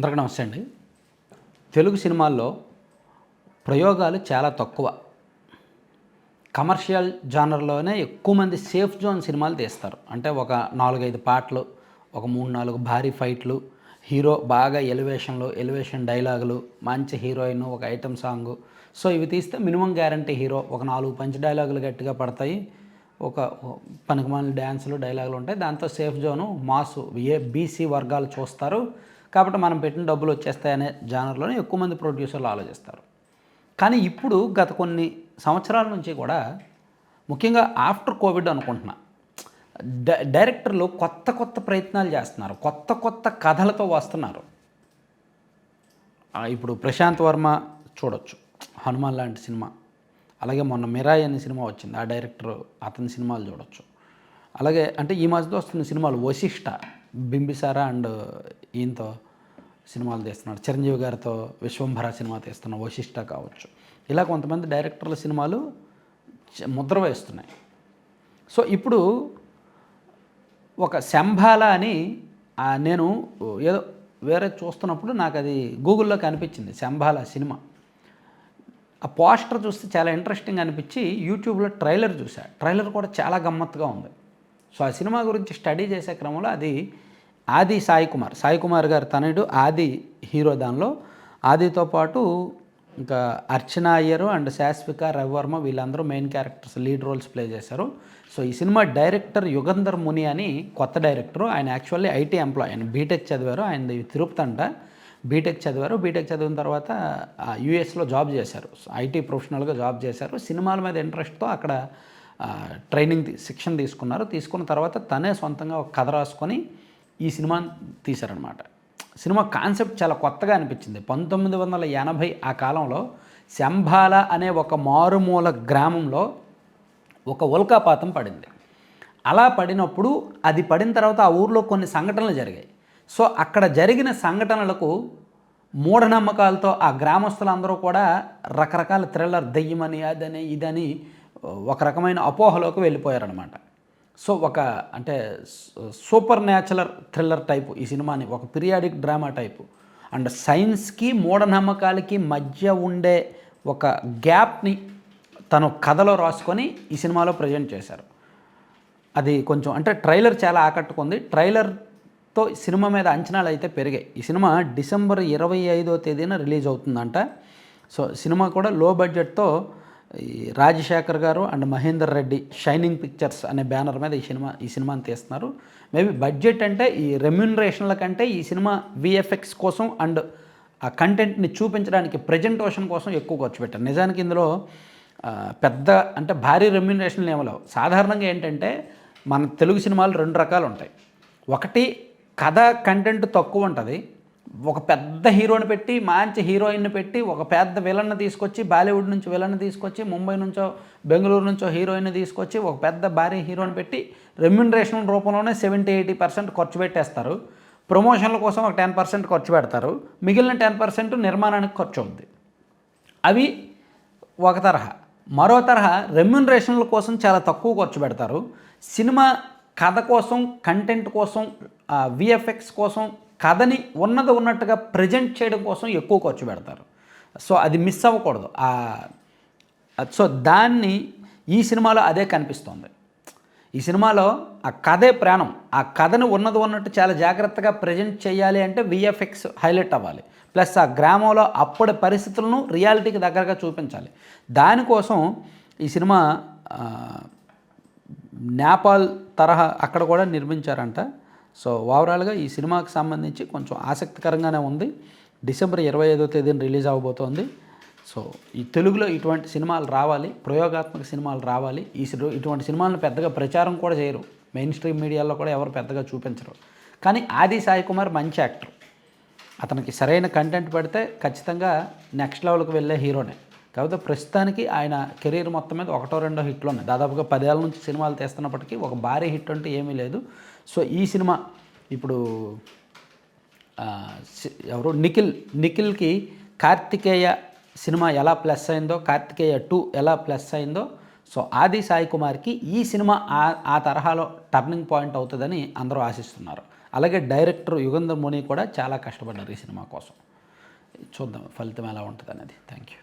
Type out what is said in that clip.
అందరికీ నమస్తే అండి. తెలుగు సినిమాల్లో ప్రయోగాలు చాలా తక్కువ. కమర్షియల్ జానర్లోనే ఎక్కువ మంది సేఫ్ జోన్ సినిమాలు తీస్తారు. అంటే ఒక నాలుగైదు పాటలు ఒక మూడు నాలుగు భారీ ఫైట్లు హీరో బాగా ఎలివేషన్లు ఎలివేషన్ డైలాగులు మంచి హీరోయిన్ ఒక ఐటమ్ సాంగ్. సో ఇవి తీస్తే మినిమం గ్యారంటీ హీరో. ఒక నాలుగు పంచి డైలాగులు గట్టిగా పడతాయి. ఒక పనికిమాలిన డ్యాన్సులు డైలాగులు ఉంటాయి. దాంతో safe zone mass A BC వర్గాలు చూస్తారు. కాబట్టి మనం పెట్టిన డబ్బులు వచ్చేస్తాయనే జానర్లోనే ఎక్కువ మంది ప్రొడ్యూసర్లు ఆలోచిస్తారు. కానీ ఇప్పుడు గత కొన్ని సంవత్సరాల నుంచి కూడా ముఖ్యంగా ఆఫ్టర్ కోవిడ్ అనుకుంటున్నా డై- డైరెక్టర్లు కొత్త కొత్త ప్రయత్నాలు చేస్తున్నారు కొత్త కొత్త కథలతో వస్తున్నారు. ఇప్పుడు ప్రశాంత్ వర్మ చూడొచ్చు హనుమాన్ లాంటి సినిమా. అలాగే మొన్న మిరాయి అనే సినిమా వచ్చింది ఆ డైరెక్టర్ అతని సినిమాలు చూడొచ్చు. అలాగే అంటే ఈ మధ్యలో వస్తున్న సినిమాలు వశిష్ట బింబిసారా అండ్ ఈయనతో సినిమాలు తీస్తున్నాడు. చిరంజీవి గారితో విశ్వంభర సినిమా తీస్తున్న వశిష్ట కావచ్చు. ఇలా కొంతమంది డైరెక్టర్ల సినిమాలు ముద్ర వేస్తున్నాయి. సో ఇప్పుడు ఒక శంభాల అని నేను ఏదో వేరే చూస్తున్నప్పుడు నాకు అది గూగుల్లో కనిపించింది శంభాల సినిమా. ఆ పోస్టర్ చూస్తే చాలా ఇంట్రెస్టింగ్ అనిపించి యూట్యూబ్లో ట్రైలర్ చూసా ట్రైలర్ కూడా చాలా గమ్మత్తుగా ఉంది. సో ఆ సినిమా గురించి స్టడీ చేసే క్రమంలో అది ఆది సాయి కుమార్. సాయి కుమార్ గారు తనయుడు ఆది హీరో దానిలో. ఆదితో పాటు ఇంకా అర్చన అయ్యరు అండ్ శాశ్విక రవివర్మ వీళ్ళందరూ main characters lead roles play చేశారు. సో ఈ సినిమా డైరెక్టర్ యుగంధర్ ముని అని కొత్త డైరెక్టర్ ఆయన యాక్చువల్లీ ఐటీ ఎంప్లాయ్ ఆయన బీటెక్ చదివారు ఆయన తిరుపతి అంట బీటెక్ చదివారు బీటెక్ చదివిన తర్వాత యూఎస్లో జాబ్ చేశారు. ఐటీ ప్రొఫెషనల్గా జాబ్ చేశారు. సినిమాల మీద ఇంట్రెస్ట్తో అక్కడ ట్రైనింగ్ శిక్షణ తీసుకున్నారు. తీసుకున్న తర్వాత తనే సొంతంగా ఒక కథ రాసుకొని ఈ సినిమాని తీశారనమాట. సినిమా కాన్సెప్ట్ చాలా కొత్తగా అనిపించింది. పంతొమ్మిది వందల ఎనభై ఆ కాలంలో శంభాల అనే ఒక మారుమూల గ్రామంలో ఒక ఉల్కాపాతం పడింది. అలా పడినప్పుడు అది పడిన తర్వాత ఆ ఊర్లో కొన్ని సంఘటనలు జరిగాయి. సో అక్కడ జరిగిన సంఘటనలకు మూఢనమ్మకాలతో ఆ గ్రామస్తులందరూ కూడా రకరకాల థ్రిల్లర్ దెయ్యమని అదని ఇదని ఒక రకమైన అపోహలోకి వెళ్ళిపోయారనమాట సో ఒక అంటే సూపర్ న్యాచురల్ థ్రిల్లర్ టైపు ఈ సినిమాని ఒక పీరియాడిక్ డ్రామా టైపు. అండ్ సైన్స్కి మూఢనమ్మకాలకి మధ్య ఉండే ఒక గ్యాప్ని తను కథలో రాసుకొని ఈ సినిమాలో ప్రజెంట్ చేశారు. అది కొంచెం అంటే ట్రైలర్ చాలా ఆకట్టుకుంది. ట్రైలర్తో సినిమా మీద అంచనాలు అయితే పెరిగాయి. ఈ సినిమా డిసెంబర్ ఇరవై ఐదో తేదీన రిలీజ్ అవుతుందంట. సో సినిమా కూడా లో బడ్జెట్తో ఈ రాజశేఖర్ గారు and Mahender Reddy shining pictures అనే బ్యానర్ మీద ఈ సినిమా ఈ సినిమాని తీస్తున్నారు. మేబీ బడ్జెట్ అంటే ఈ రెమ్యూనరేషన్ల కంటే ఈ సినిమా విఎఫ్ఎక్స్ కోసం అండ్ ఆ కంటెంట్ని చూపించడానికి ప్రజెంటేషన్ కోసం ఎక్కువ ఖర్చు పెట్టారు. నిజానికి ఇందులో పెద్ద అంటే భారీ రెమ్యూనరేషన్లు ఏమలేవు సాధారణంగా ఏంటంటే మన తెలుగు సినిమాలు రెండు రకాలు ఉంటాయి. ఒకటి కథ కంటెంట్ తక్కువ ఉంటుంది. ఒక పెద్ద హీరోని పెట్టి మంచి హీరోయిన్ని పెట్టి ఒక పెద్ద విలన్ని తీసుకొచ్చి బాలీవుడ్ నుంచి విలన్ని తీసుకొచ్చి ముంబై నుంచో బెంగళూరు నుంచో హీరోయిన్ తీసుకొచ్చి ఒక పెద్ద భారీ హీరోని పెట్టి రెమ్యునరేషన్ రూపంలోనే సెవెంటీ ఎయిటీ పర్సెంట్ ఖర్చు పెట్టేస్తారు. ప్రమోషన్ల కోసం ఒక టెన్ పర్సెంట్ ఖర్చు పెడతారు. మిగిలిన టెన్ పర్సెంట్ నిర్మాణానికి ఖర్చు అవుద్ది. అవి ఒక తరహా. మరో తరహా రెమ్యునరేషన్ల కోసం చాలా తక్కువ ఖర్చు పెడతారు. సినిమా కథ కోసం కంటెంట్ కోసం విఎఫ్ఎక్స్ కోసం కథని ఉన్నది ఉన్నట్టుగా ప్రజెంట్ చేయడం కోసం ఎక్కువ ఖర్చు పెడతారు. సో అది మిస్ అవ్వకూడదు. సో దాన్ని ఈ సినిమాలో అదే కనిపిస్తోంది. ఈ సినిమాలో ఆ కథే ప్రాణం. ఆ కథను ఉన్నది ఉన్నట్టు చాలా జాగ్రత్తగా ప్రజెంట్ చేయాలి అంటే విఎఫ్ఎక్స్ హైలైట్ అవ్వాలి. ప్లస్ ఆ గ్రామంలో అప్పటి పరిస్థితులను రియాలిటీకి దగ్గరగా చూపించాలి. దానికోసం ఈ సినిమా నేపాల్ తరహా అక్కడ కూడా నిర్మించారంట సో ఓవరాల్గా ఈ సినిమాకి సంబంధించి కొంచెం ఆసక్తికరంగానే ఉంది. డిసెంబర్ ఇరవై ఐదో తేదీన రిలీజ్ అవబోతోంది. సో ఈ తెలుగులో ఇటువంటి సినిమాలు రావాలి ప్రయోగాత్మక సినిమాలు రావాలి. ఈ ఇటువంటి సినిమాలను పెద్దగా ప్రచారం కూడా చేయరు. మెయిన్ స్ట్రీమ్ మీడియాలో కూడా ఎవరు పెద్దగా చూపించరు. కానీ ఆది సాయి కుమార్ మంచి యాక్టర్. అతనికి సరైన కంటెంట్ పెడితే ఖచ్చితంగా నెక్స్ట్ లెవెల్కి వెళ్ళే హీరోనే. కాకపోతే ప్రస్తుతానికి ఆయన కెరీర్ మొత్తం మీద ఒకటో రెండో హిట్లు ఉన్నాయి దాదాపుగా పదేళ్ళ నుంచి సినిమాలు తీస్తున్నప్పటికీ ఒక భారీ హిట్ అంటే ఏమీ లేదు. సో ఈ సినిమా ఇప్పుడు ఎవరు? నిఖిల్ నిఖిల్కి కార్తికేయ సినిమా ఎలా ప్లస్ అయిందో కార్తికేయ టూ ఎలా ప్లస్ అయిందో సో ఆది సాయి కుమార్కి ఈ సినిమా ఆ ఆ తరహాలో టర్నింగ్ పాయింట్ అవుతుందని అందరూ ఆశిస్తున్నారు. అలాగే డైరెక్టర్ యుగంధర్ మోని కూడా చాలా కష్టపడ్డారు ఈ సినిమా కోసం. చూద్దాం ఫలితం ఎలా ఉంటుంది అనేది థ్యాంక్ యూ.